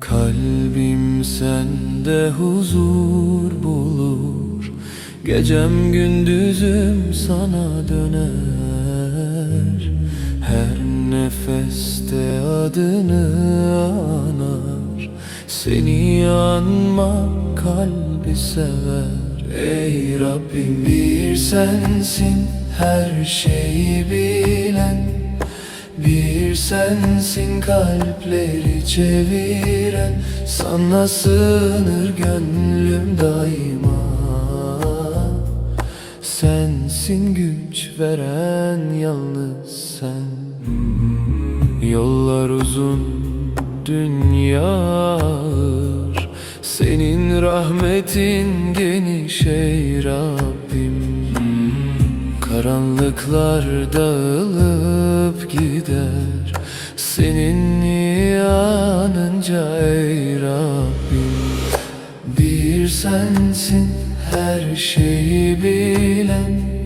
Kalbim sende huzur bulur. Gecem gündüzüm sana döner. Her nefeste adını Seni anmak kalbi sever. Ey Rabbim bir sensin her şeyi bilen. Bir sensin kalpleri çeviren. Sana sığınır gönlüm daima. Sensin güç veren yalnız sen. Yollar uzun dünya ağır Senin rahmetin geniş ey Rabbim. Karanlıklar dağılıp gider. Senin yanınca ey Rabbim. Bir sensin her şeyi bilen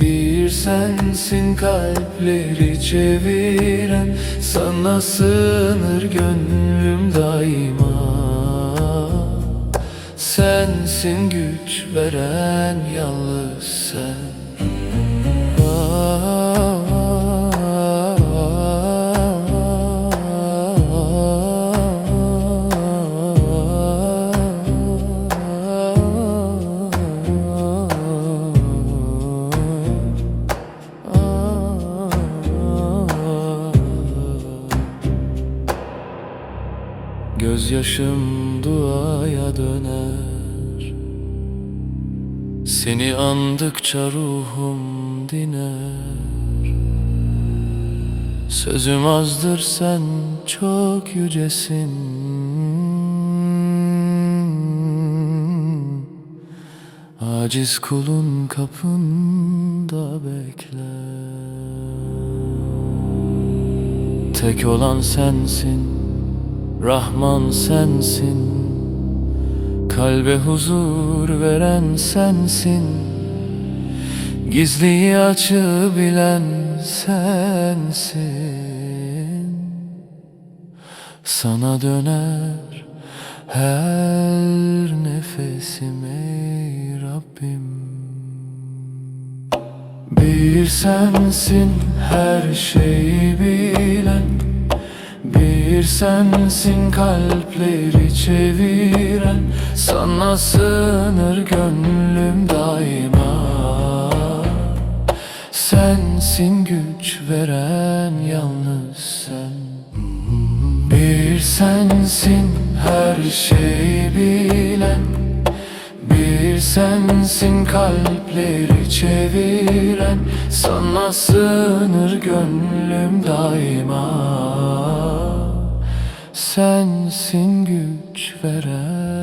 Bir sensin kalpleri çeviren Sana sığınır gönlüm daima. Sensin güç veren yalnız sen Gözyaşım duaya döner. Seni andıkça ruhum diner. Sözüm azdır sen çok yücesin. Aciz kulun kapında bekler. Tek olan sensin Rahman sensin Kalbe huzur veren sensin. Gizliyi açı bilen sensin. Sana döner her nefesim ey Rabbim. Bir sensin her şeyi bilen Bir sensin kalpleri çeviren Sana sığınır gönlüm daima. Sensin güç veren yalnız sen. Bir sensin her şeyi bilen bir sensin kalpleri çeviren Sana sığınır gönlüm daima Sensin güç veren